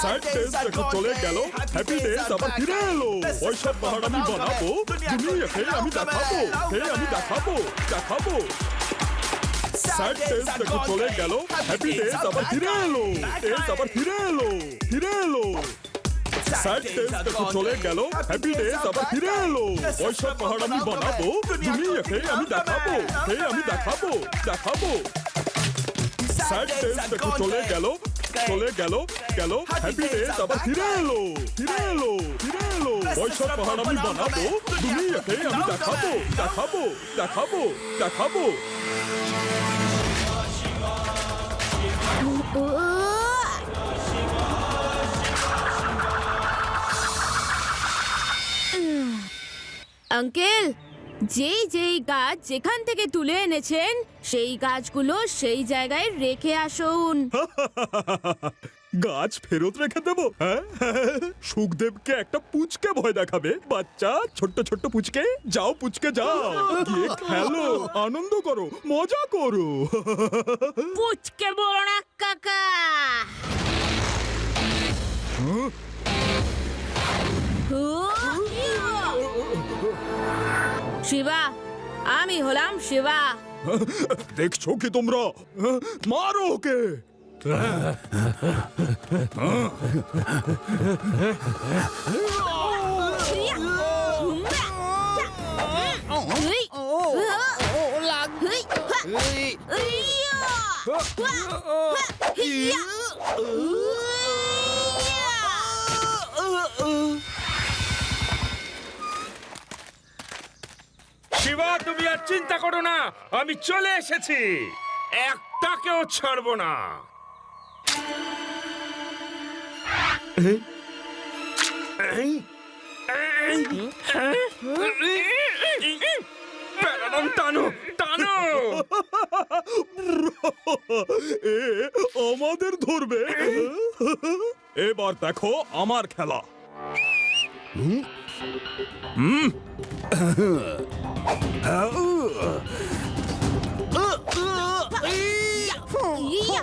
Sad days দেখো চলে গেল। হ্যাপি ডেজ আবার ফিরে এলো। ওইসব পাহাড় আমি বানাবো। দুনিয়াকে আমি দেখাবো। হে আমি দেখাবো? দেখাবো। স্যাড ডেজ দেখো চলে গেল। হ্যাপি ডেজ আবার ফিরে এলো। ডেজ আবার ফিরে এলো। ফিরে এলো। স্যাড ডেজ দেখো চলে গেল। হ্যাপি ডেজ আবার ফিরে এলো। ওইসব পাহাড় আমি বানাবো। দুনিয়াকে আমি দেখাবো। হে আমি দেখাবো? দেখাবো। স্যাড ডেজ দেখো চলে গেল। চলে গেল গেল হ্যাপি ডেজ আবার ফিরে এলো ফিরে এলো ফিরে এলো। ওইসব পাহাড় আমি বানাবো দুনিয়াকে আমি দেখাবো দেখাবো দেখাবো দেখাবো। আঙ্কেল যেই যেই গাছ যেখান থেকে তুলে এনেছেন সেই গাছগুলো সেই জায়গায় রেখে আসুন। গাছ ফেরত রেখে দেবো? হ্যাঁ? সুখদেবকে একটা পুচকে ভয় দেখাবে। বাচ্চা ছোট্ট ছোট্ট পুচকে যাও পুচকে যাও। গিয়ে খেলো আনন্দ করো মজা করো। পুচকে বড় কাকা। শিবা আমি হলাম শিবা দেখছ কি তোমরা মারো ওকে শিবা তুমি আর চিন্তা করো না আমি চলে এসেছি। একটাকেও ছাড়বো না। টানো টানো। এ আমাদের ধরবে। এবার দেখো আমার খেলা। শিবা ও ইয়ে ইয়ে ইয়ে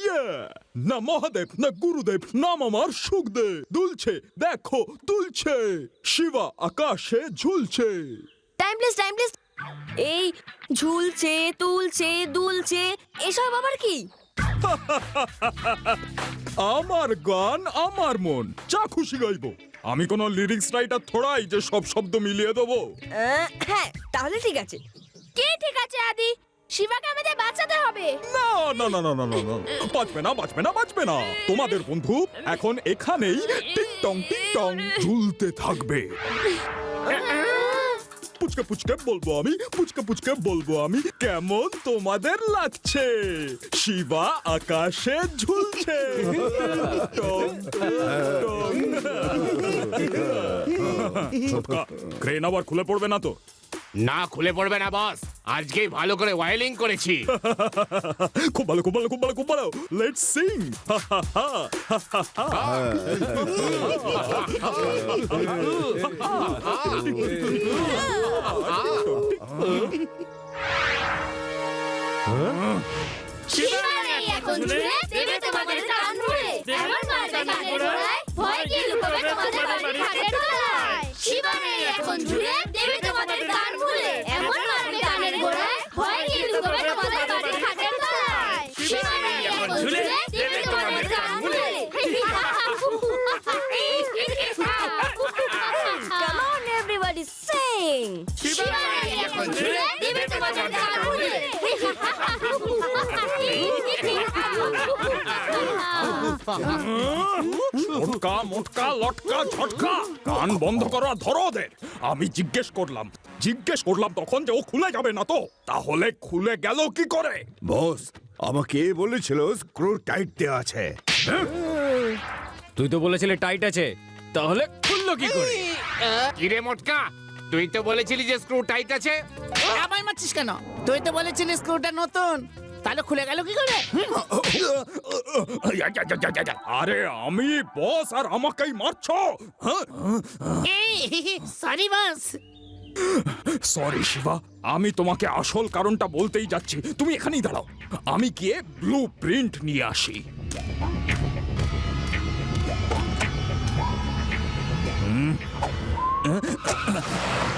ইয়ে না মহাদেব না গুরুদেব নাম আমার সুখদেব দুলছে দেখো দুলছে! শিবা আকাশে ঝুলছে! টাইমলেস টাইমলেস এই ঝুলছে তুলছে দুলছে এসব আবার কি? আমার গান আমার মন যা খুশি গাইবো। আমি কোনো লিরিক্স রাইটার থোড়াই যে সব শব্দ মিলিয়ে দেবো। আহ, হ্যাঁ তাহলে ঠিক আছে। কে ঠিক আছে আদি? শিবাকে আমাদের বাঁচাতে হবে। না না না না না না না বাঁচবে না বাঁচবে না বাঁচবে না। তোমাদের বন্ধু এখন এখানেই। টিং টং টিং টং। ঝুলতে থাকবে। পুচকে পুচকে বলব আমি, পুচকে পুচকে বলব আমি, কেমন তোমাদের লাগছে? শিবা আকাশে ঝুলছে। ক্রেন আবার খুলে পড়বে না তো। না খুলে পড়বে না বস আজকেই ভালো করে ওয়াইলিং করেছি। খুব ভালো খুব ভালো খুব ভালো খুব ভালো। লেটস সিং এখন ঝুলে দেবে তোমাদের কান মুড়ে এমন মারবে গোড়ায় ভয় মোটকা মোটকা লটকা ঝটকা। কান বন্ধ করো ধরো ওদের। আমি জিজ্ঞেস করলাম। জিজ্ঞেস করলাম তখন যে ও খুলে যাবে না তো। তাহলে খুলে গেল কি করে? বস আমাকে বলেছিল স্ক্রু টাইট দেওয়া আছে। তুই তো বলেছিলে টাইট আছে। তাহলে খুললো কি করে? কিরে মোটকা? তুই তো বলেছিলি যে স্ক্রু টাইট আছে। আমায় মারছিস কেন? তুই তো বলেছিলি স্ক্রুটা নতুন। তাহলে খুলে গেল কি করে? আরে আমি বস আর আমাকেই মারছো? Sorry boss sorry Shiva. আমি তোমাকে আসল কারণটা বলতেই যাচ্ছি। তুমি এখানেই দাঁড়াও। আমি গিয়ে ব্লু প্রিন্ট নিয়ে আসি। পালাচ্ছে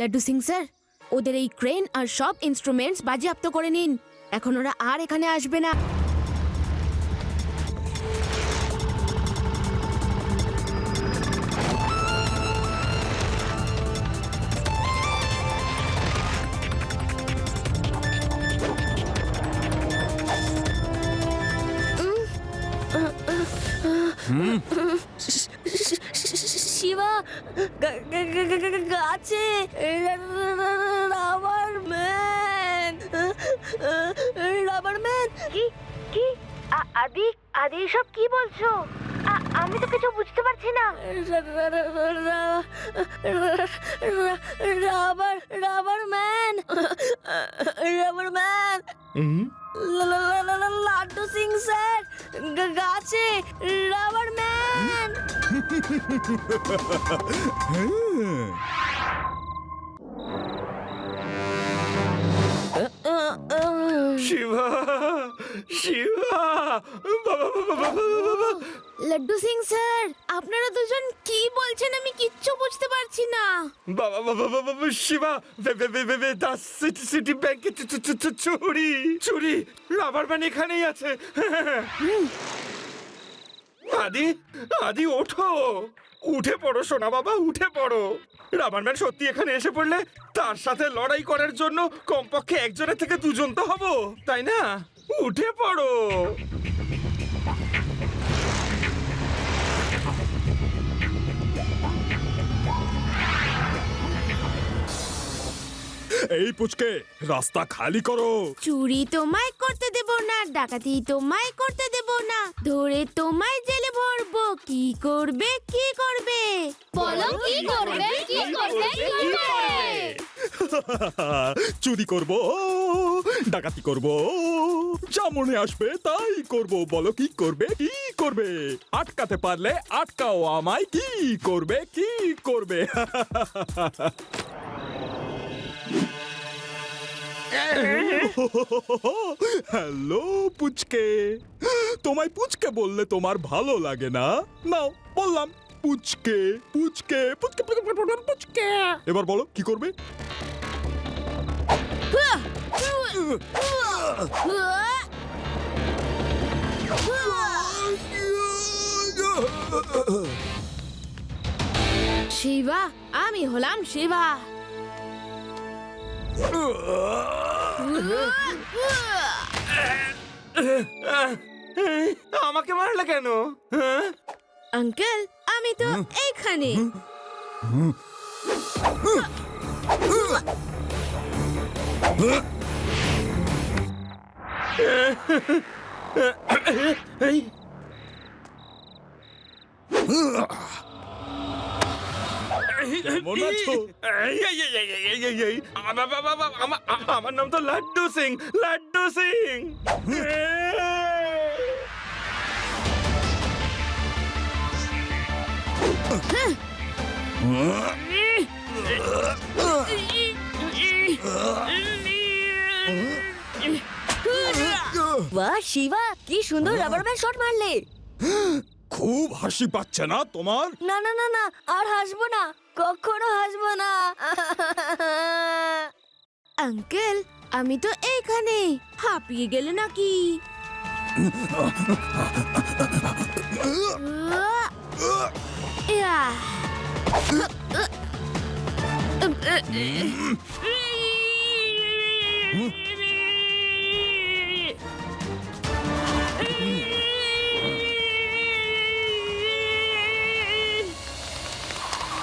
লাড্ডু সিং স্যার, ওদের এই ক্রেন আর সব ইনস্ট্রুমেন্টস বাজেয়াপ্ত করে নিন। এখন ওরা আর এখানে আসবে না। গাছে রাবার ম্যান রাবার ম্যান কি কি? আদি আদি সব কি বলছো? আমি তো কিছু বুঝতে পারছি না। Rubber rubber man rubber man Laddu Singh sir গাছে রাবার ম্যান শিবা শিবা বাবা বাবা বাবা বাবা লাড্ডু সিং স্যার আপনারা দুজন কি বলছেন আমি কিচ্ছু বুঝতে পারছি না। বাবা বাবা বাবা বাবা শিবা বে বে বে বে বে দা সিটি সিটি ব্যাংকে চুরি চুরি রাবার ব্যান্ড এখানেই আছে। আদি আদি ওঠো। উঠে পড়ো সোনা বাবা উঠে পড়ো। রাবার ম্যান সত্যি এখানে এসে পড়লে তার সাথে লড়াই করার জন্য কমপক্ষে একজনের থেকে দুজন তো হব তাই না? উঠে পড়ো। এই পুচকে রাস্তা খালি করো। চুরি তোমায় করতে দেব না ডাকাতি তোমায় করতে দেব না। ধরে তোমায় জেলে ভরবো, কি করবে কি করবে? বলো, কি করবে কি করবে কি করবে? চুরি করব, ডাকাতি করব যা মনে আসবে, তাই করব। বলো, কি করবে কি করবে? আটকাতে পারলে আটকাও আমায়, কি করবে কি করবে? হ্যালো পুচকে। তোমায় পুচকে বললে তোমার ভালো লাগে না? নাও বললাম পুচকে পুচকে পুচকে পুচকে, এবার বলো কি করবে? শিবা আমি হলাম শিবা। আমাকে মারলে কেন? হ্যাঁ? আঙ্কেল আমি তো এইখানে। এই আমা- আমা- আমার নাম তো লাড্ডু সিং লাড্ডু সিং। বাহ শিবা কি সুন্দর রাবার ব্যান্ড শট মারলে। খুব হাসি পাচ্ছে না তোমার? না না না না আর হাসবো না কখনো হাসবো না। আঙ্কেল আমি তো এখানে হাঁপিয়ে গেলে নাকি?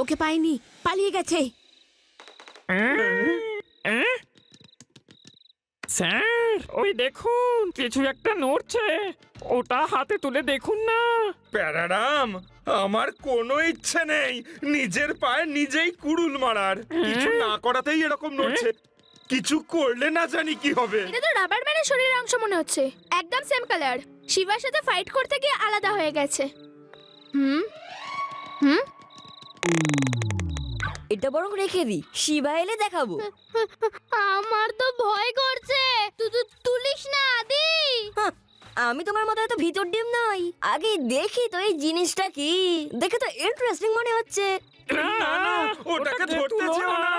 ওকে পাইনি পালিয়ে গেছে স্যার ওই দেখুন কিছু একটা নড়ছে ওটা হাতে তুলে দেখুন না প্যারাডাম আমার কোনো ইচ্ছে নেই। নিজের পায়ে নিজেই কুড়ুল মারার। কিছু না করাতেই এরকম নড়ছে। কিছু করলে না জানি কি হবে। এটা তো রাবার ম্যানের শরীরের অংশ মনে হচ্ছে। একদম সেম কালার শিবার সাথে ফাইট করতে গিয়ে আলাদা হয়ে গেছে। হুম? হুম? এটা বরং রেখে দি। শিবা এলে দেখাবো। আমার তো ভয় করছে। তুই তুই তুলিস না আদি। হাহ, আমি তোমার মতো এত ভিতর ডিম নই। আগে দেখি তো এই জিনিসটা কি। দেখে তো ইন্টারেস্টিং মনে হচ্ছে। না না ওটাকে ধরতে যেও না।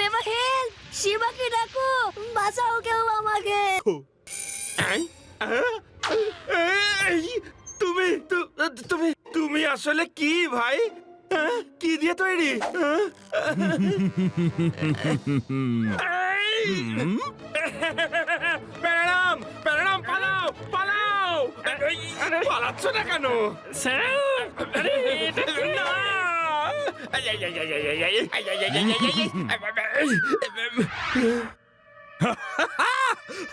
রেবা হেল্প শিবাকে ডাকো বাঁচাও কেউ আমাকে। তুমি তুমি তুমি আসলে কি ভাই? কি দিয়ে তৈরি? না কেন? স্যার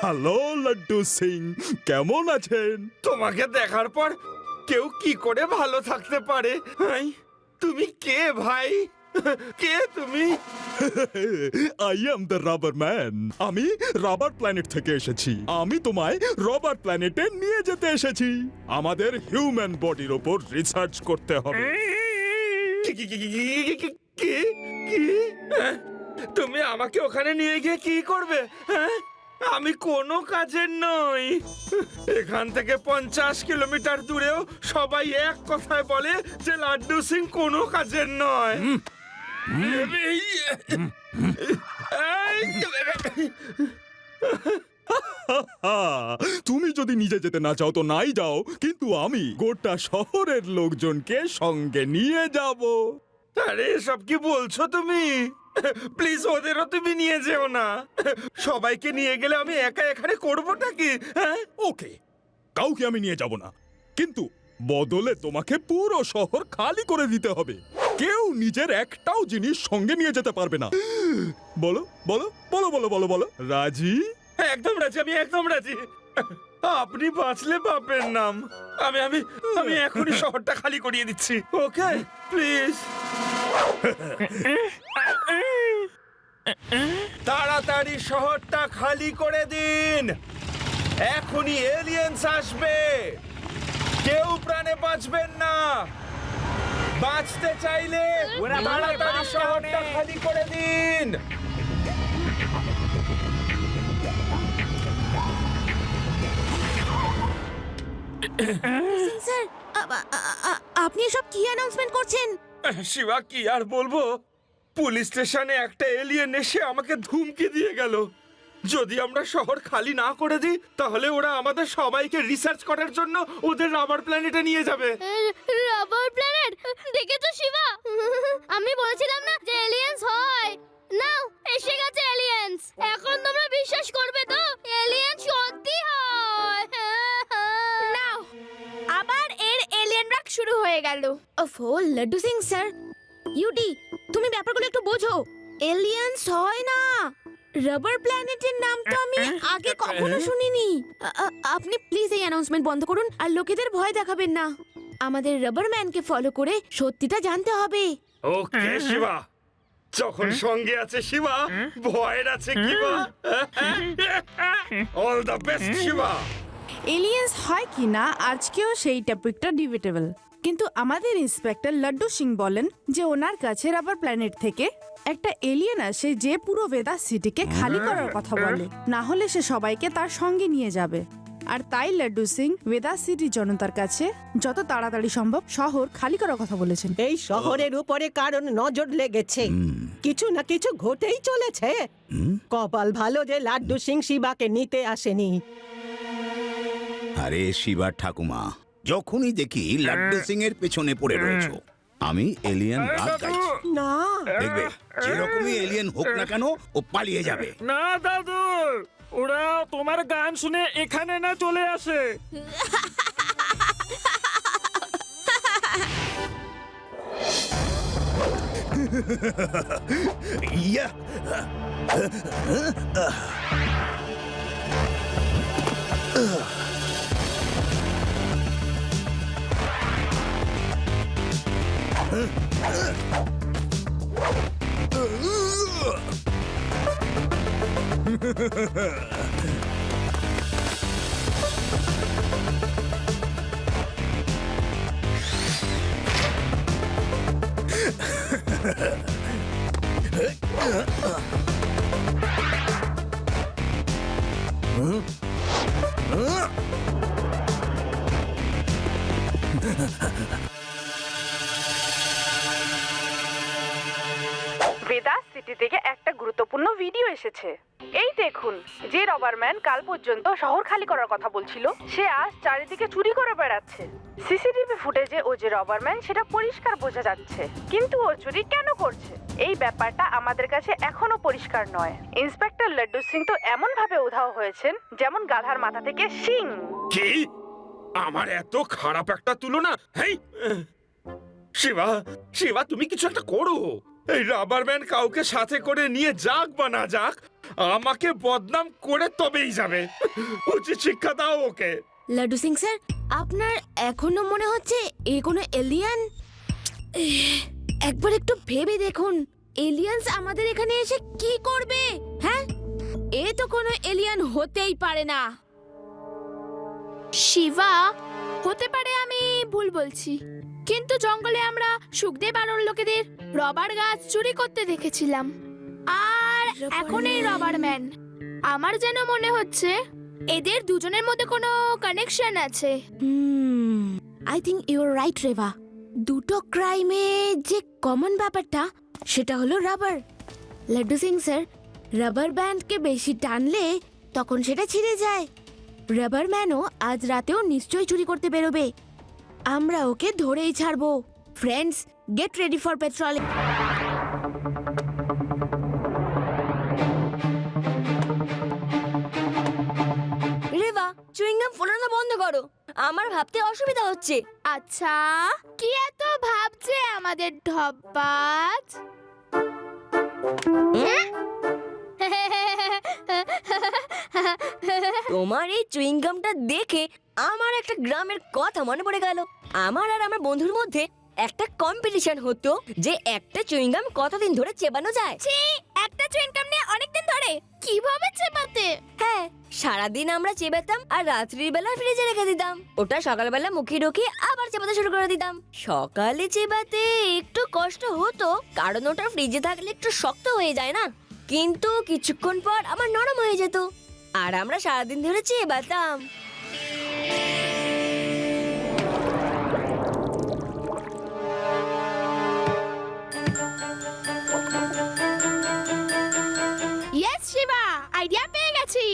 হ্যালো লাড্ডু সিং কেমন আছেন? তোমাকে দেখার পর কেউ কি করে ভালো থাকতে পারে? তুমি কে ভাই? কে তুমি? I am the rubber man আমি রাবার প্ল্যানেট থেকে এসেছি। আমি তোমায় রবার প্ল্যানেটে নিয়ে যেতে এসেছি। আমাদের হিউম্যান বডির ওপর রিসার্চ করতে হবে। কি হ্যাঁ? তুমি আমাকে ওখানে নিয়ে গিয়ে কি করবে? হ্যাঁ? আমি কোনো কাজের নই। এখান থেকে পঞ্চাশ কিলোমিটার দূরেও সবাই এক কথায় বলে যে লাড্ডু সিং কোনো কাজের নয়। তুমি যদি নিজে যেতে না চাও তো নাই যাও কিন্তু আমি গোটা শহরের লোকজনকে সঙ্গে নিয়ে যাব। আরে এসব কি বলছো তুমি? প্লিজ ওদেরও তুমি নিয়ে যেও না। সবাইকে নিয়ে গেলে আমি একা এখানে করবোটা কি হ্যাঁ? ওকে কাউকে আমি নিয়ে যাব না। কিন্তু বদলে তোমাকে পুরো শহর খালি করে দিতে হবে। কেউ নিজের একটাও জিনিস সঙ্গে নিয়ে যেতে পারবে না। বলো বলো বলো বলো বলো বলো। রাজি? একদম রাজি আমি একদম রাজি। আপনি বাঁচলে বাপের নাম। আমি আমি আমি এখনই শহরটা খালি করিয়ে দিচ্ছি। ওকে প্লিজ তাড়াতাড়ি শহরটা খালি করে দিন। এখনই এলিয়েন্স আসবে। কেউ প্রাণে বাঁচবেন না। বাঁচতে চাইলে তাড়াতাড়ি শহরটা খালি করে দিন। স্যার আপনি এসব কি অ্যানাউন্সমেন্ট করছেন? শিবা কি আর বলব? পুলিশ স্টেশনে একটা এলিয়েন এসে আমাকে ধুমকি দিয়ে গেল। যদি আমরা শহর খালি না করে দিই, তাহলে ওরা আমাদের সবাইকে রিসার্চ করার জন্য ওদের রাবার প্ল্যানেটে নিয়ে যাবে। রাবার প্ল্যানেট দেখে তো শিবা? আমি বলেছিলাম না যে এলিয়েন্স হয়। নাও, এসে গেছে এলিয়েন্স এখন তোমরা বিশ্বাস করবে তো? এলিয়েন্স সত্যি হয়। নাও। আবার এর এলিয়েন রাগ শুরু হয়ে গেল। ওফো, লাড্ডু সিং স্যার ইউডি তুমি ব্যাপারগুলো একটু বোঝো। এলিয়েন্স হয় না। রাবার প্ল্যানেটের নাম তো আমি আগে কখনো শুনিনি। আপনি প্লিজ এই অ্যানাউন্সমেন্ট বন্ধ করুন আর লোকেদের ভয় দেখাবেন না। আমাদের রাবার ম্যানকে ফলো করে সত্যিটা জানতে হবে। ওকে শিবা। যখন সঙ্গে আছে শিবা ভয়ের আছে কিবা। All the best Shiva. Aliens হয় কি না আজকেও সেই টপিকটা ডিবেটেবল কিন্তু আমাদের ইন্সপেক্টর লাড্ডু সিং বলেন যে ওনার কাছে রাবার প্ল্যানেট থেকে একটা এলিয়েন আসে যে পুরো বেদা সিটিকে খালি করার কথা বলে। না হলে সে সবাইকে তার সঙ্গে নিয়ে যাবে। আর তাই লাড্ডু সিং বেদা সিটির জনতার কাছে যত তাড়াতাড়ি সম্ভব শহর খালি করার কথা বলেছেন। এই শহরের উপরে কারণ নজর লেগেছে। কিছু না কিছু ঘটেই চলেছে। কপাল ভালো যে লাড্ডু সিং শিবাকে নিতে আসেনি। আরে শিবার ঠাকুমা যখনই দেখি লাড্ডু সিং এর পেছনে পড়ে রয়েছো। আমি এলিয়ান রাগ গাইছি। না। দেখবে যেরকমই এলিয়েন হোক না কেন ও পালিয়ে যাবে। না দাদু ওরা তোমার গান শুনে এখানে না চলে আসে। ইয়া। 으악! সিটি থেকে একটা গুরুত্বপূর্ণ ভিডিও এসেছে। এই দেখুন, যে রবারম্যান কাল পর্যন্ত শহর খালি করার কথা বলছিল, সে আজ চারিদিকে চুরি করে বেড়াচ্ছে। সিসিটিভি ফুটেজে ও যে রবারম্যান সেটা পরিষ্কার বোঝা যাচ্ছে। কিন্তু ও চুরি কেন করছে? এই ব্যাপারটা আমাদের কাছে এখনও পরিষ্কার নয়। ইন্সপেক্টর লাড্ডু সিং তো এমন ভাবে উধাও হয়েছেন, যেমন গাধার মাথা থেকে সিং কি? আমার এত খারাপ একটা তুলনা? হেই! শিবা শিবা, তুমি কিছু একটা করো। এই রাবার ব্যান্ড কাউকে সাথে করে নিয়ে যাক বা না যাক, আমাকে বদনাম করে তবেই যাবে। উচিত শিক্ষা দাও ওকে। লাড্ডু সিং স্যার, আপনার এখনও মনে হচ্ছে এ কোনো এলিয়ান একবার একটু ভেবে দেখুন এলিয়ান্স আমাদের এখানে এসে কি করবে হ্যাঁ? এ তো কোনো এলিয়ান হতেই পারে না। শিবা, হতে পারে আমি ভুল বলছি। কিন্তু জঙ্গলে আমরা সুখদেব আর ওর লোকেদের রবার গাছ চুরি করতে দেখেছিলাম। আর এখন এই রবার ম্যান। আমার যেন মনে হচ্ছে এদের দুজনের মধ্যে কোনো কানেকশন আছে। I think your right Reva দুটো ক্রাইমে যে কমন ব্যাপারটা, সেটা হলো rubber Laddu Singh sir rubber ব্যান্ডকে বেশি টানলে তখন সেটা ছিঁড়ে যায়। রাবার ম্যানও আজ রাতেও নিশ্চয়ই চুরি করতে বেরোবে। আমরা ওকে ধরেই ছাড়বো। Friends get ready for patrol Reba chewing gum ফোলানো বন্ধ করো। আমার ভাবতে অসুবিধা হচ্ছে। আচ্ছা কি এত ভাবছে আমাদের ঢব্বাজ? তোমার এই চুইংগামটা দেখে আমার একটা গ্রামের কথা মনে পড়ে গেল। আমার আর আমার বন্ধুর মধ্যে একটা কম্পিটিশন হতো যে একটা চুইংগাম কতদিন ধরে চেবানো যায়। ছি একটা চুইনকাম নিয়ে অনেকদিন ধরে কীভাবে চেপাতে হ্যাঁ সারাদিন আমরা চেবাতাম আর রাত্রির বেলা ফ্রিজে রেখে দিতাম। ওটা সকালবেলা মুখে ঢুকিয়ে আবার চেবাতে শুরু করে দিতাম। সকালে চেবাতে একটু কষ্ট হতো কারণ ওটা ফ্রিজে থাকলে একটু শক্ত হয়ে যায় না? কিন্তু কিছুক্ষণ পর আমার নরম হয়ে যেত। আর আমরা সারাদিন ধরে চেবাতাম ইয়েস শিবা আইডিয়া পেয়ে গেছি।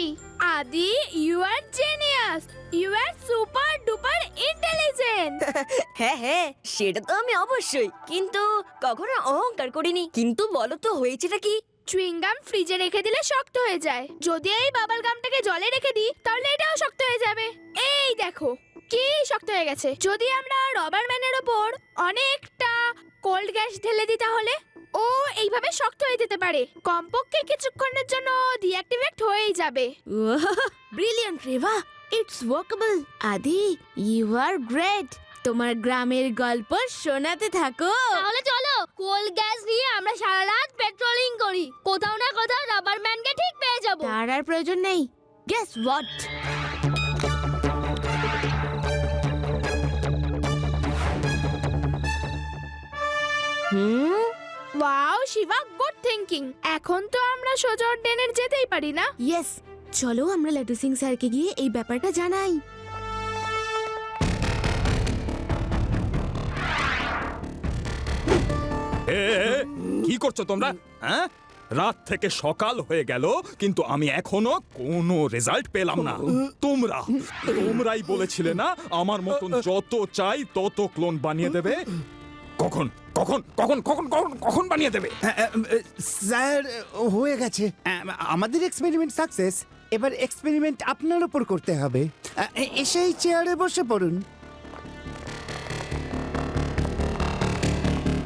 Adi you are genius you are super duper intelligent হ্যাঁ হ্যাঁ সেটা তো আমি অবশ্যই। কিন্তু কখনো অহংকার করিনি। কিন্তু বলো তো হয়েছেটা কি? চুইংগাম ফ্রিজে রেখে দিলে শক্ত হয়ে যায়। যদি এই বাবল গামটাকে জলে রেখে দিই, তাহলে এটাও শক্ত হয়ে যাবে। এই দেখো, কি শক্ত হয়ে গেছে। যদি আমরা রবার ম্যানের ওপর অনেকটা কোল্ড গ্যাস ঢেলে দিই তাহলে, ও এইভাবে শক্ত হয়ে যেতে পারে। কমপক্ষে কিছুক্ষণের জন্য ডিঅ্যাক্টিভেট হয়েই যাবে। Brilliant Reva it's workable Adi you are great তোমার গ্রামের গল্প শোনাতে থাকো। তাহলে চলো কোল গ্যাস নিয়ে আমরা সারা রাত পেট্রোলিং করি। কোথাও না কোথাও রাবার ম্যানকে ঠিক পেয়ে যাব। তার আর প্রয়োজন নেই। গেস হোয়াট হুম? ওয়াও শিবা গুড থিংকিং এখন তো আমরা সোজা ডেনের যেতেই পারি না। ইয়েস চলো আমরা লাড্ডু সিং স্যারকে গিয়ে এই ব্যাপারটা জানাই। কি করছ তোমরা? হ্যাঁ? রাত থেকে সকাল হয়ে গেল, কিন্তু আমি এখনও কোনো রেজাল্ট পেলাম না। তোমরা, তোমরাই বলেছিলে না, আমার মতন যত চাই তত ক্লোন বানিয়ে দেবে। কখন? কখন? কখন? কখন? কখন? কখন বানিয়ে দেবে? স্যার, হয়ে গেছে। আমাদের এক্সপেরিমেন্ট সাকসেস এবার এক্সপেরিমেন্ট আপনার উপর করতে হবে। এসেই চেয়ারে বসে পড়ুন।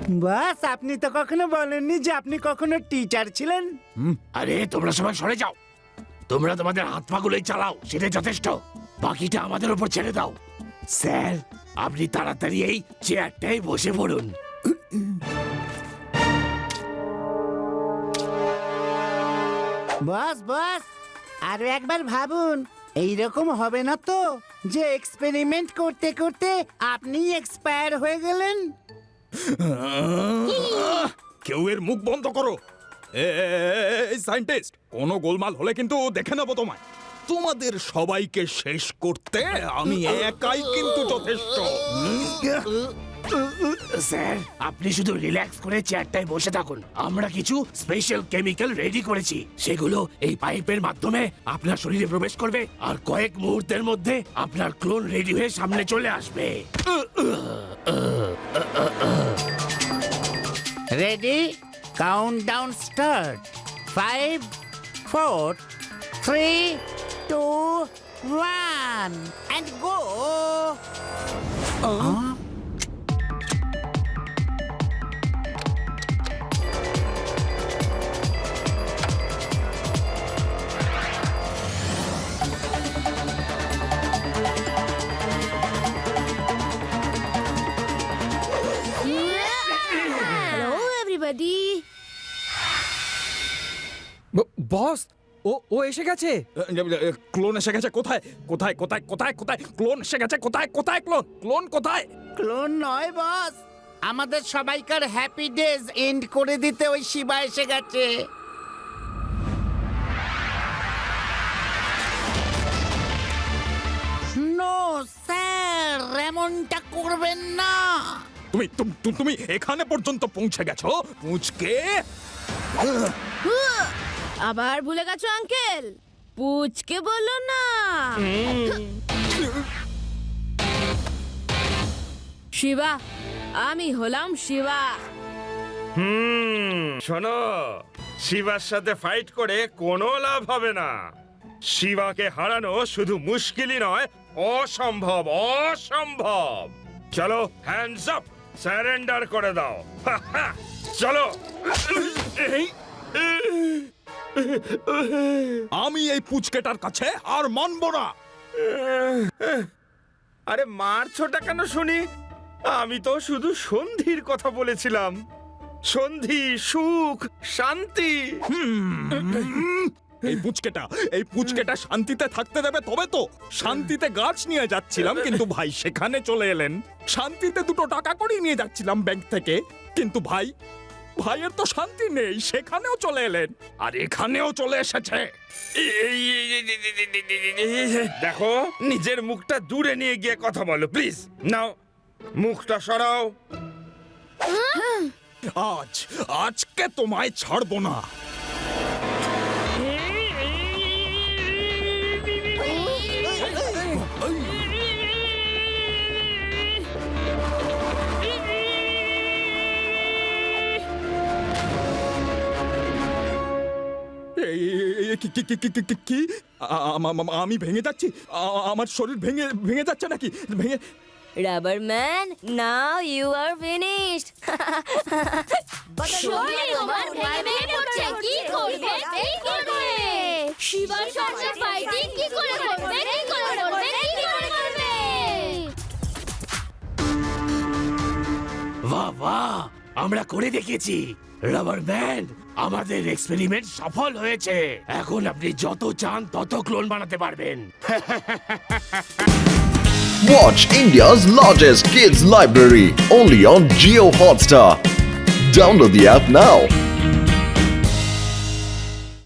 বাস আপনি তো কখনো বলেননি যে আপনি কখনো টিচার ছিলেন। আরে তোমরা সবাই সরে যাও। তোমরা তোমাদের হাত পাগুলোই চালাও সেটাই যথেষ্ট। বাকিটা আমাদের উপর ছেড়ে দাও। স্যার আপনি তাড়াতাড়ি এই চেয়ারটাই বসে পড়ুন। বাস বাস আরও একবার ভাবুন এইরকম হবে না তো যে এক্সপেরিমেন্ট করতে করতে আপনি এক্সপায়ার হয়ে গেলেন? কেউ এর মুখ বন্ধ করো। এই সায়েন্টিস্ট কোনো গোলমাল হলে কিন্তু দেখে নেব তোমায়। তোমাদের সবাইকে শেষ করতে আমি একাই কিন্তু যথেষ্ট। স্যার আপনি শুধু রিল্যাক্স করে চেয়ারটায় বসে থাকুন। আমরা কিছু স্পেশাল কেমিক্যাল রেডি করেছি। সেগুলো এই পাইপের মাধ্যমে আপনার শরীরে প্রবেশ করবে আর কয়েক মুহূর্তের মধ্যে আপনার ক্লোন রেডি হয়ে সামনে চলে আসবে। Ready countdown start five four three two one and go বস ও ও এসে গেছে? ক্লোন এসে গেছে কোথায়? কোথায় কোথায় কোথায় কোথায়? ক্লোন এসে গেছে কোথায় কোথায় ক্লোন? ক্লোন কোথায়? ক্লোন নয় বস। আমাদের সবাইকার হ্যাপি ডেজ এন্ড করে দিতে ওই শিবা এসে গেছে। নো স্যার এমনটা করবেন না। তুমি তুম- এখানে পর্যন্ত পৌঁছে গেছো? পুঁচকে আবার ভুলে গেছো, আঙ্কেল? পুচকে বলো না। শিবা, আমি হলাম শিবা। হুম, শোনো, শিবার সাথে ফাইট করে কোনো লাভ হবে না। শিবাকে হারানো শুধু মুশকিলই নয়, অসম্ভব অসম্ভব। চলো হ্যান্ডস আপ স্যারেন্ডার করে দাও। চলো। আমি এই পুচকেটার কাছে আর মানবো না। আরে মারছোটা কেন শুনি? আমি তো শুধু সন্ধির কথা বলেছিলাম। সন্ধি সুখ শান্তি। এই পুচকেটা এই পুচকেটা শান্তিতে থাকতে দেবে তবে তো। শান্তিতে গাছ নিয়ে যাচ্ছিলাম কিন্তু ভাই সেখানে চলে এলেন। শান্তিতে দুটো টাকা করেই নিয়ে যাচ্ছিলাম ব্যাংক থেকে। কিন্তু ভাই ভাইয়ের তো শান্তি নেই সেখানেও চলে এলেন আর এখানেও চলে এসেছে দেখো নিজের মুখটা দূরে নিয়ে গিয়ে কথা বলো প্লিজ নাও মুখটা সরাও আজ আজকে তোমায় ছাড়বো না কি আমি ভেঙে যাচ্ছি? আমার শরীর ভেঙে ভেঙে যাচ্ছে নাকি? ভেঙে rubber man now you are finished শরীর তোমার ভেঙে ভেঙে পড়ছে। কি করবে? কি করবে? শিবার সঙ্গে ফাইটিং কি করে করবে? কি করে করবে? কি করে করবে? বাহ বাহ আমরা করে দেখেছি রাবার ব্যান্ড আমাদের এক্সপেরিমেন্ট সফল হয়েছে এখন আপনি যত চান তত ক্লোন বানাতে পারবেন Watch India's largest kids library only on Geo Hotstar. Download the app now.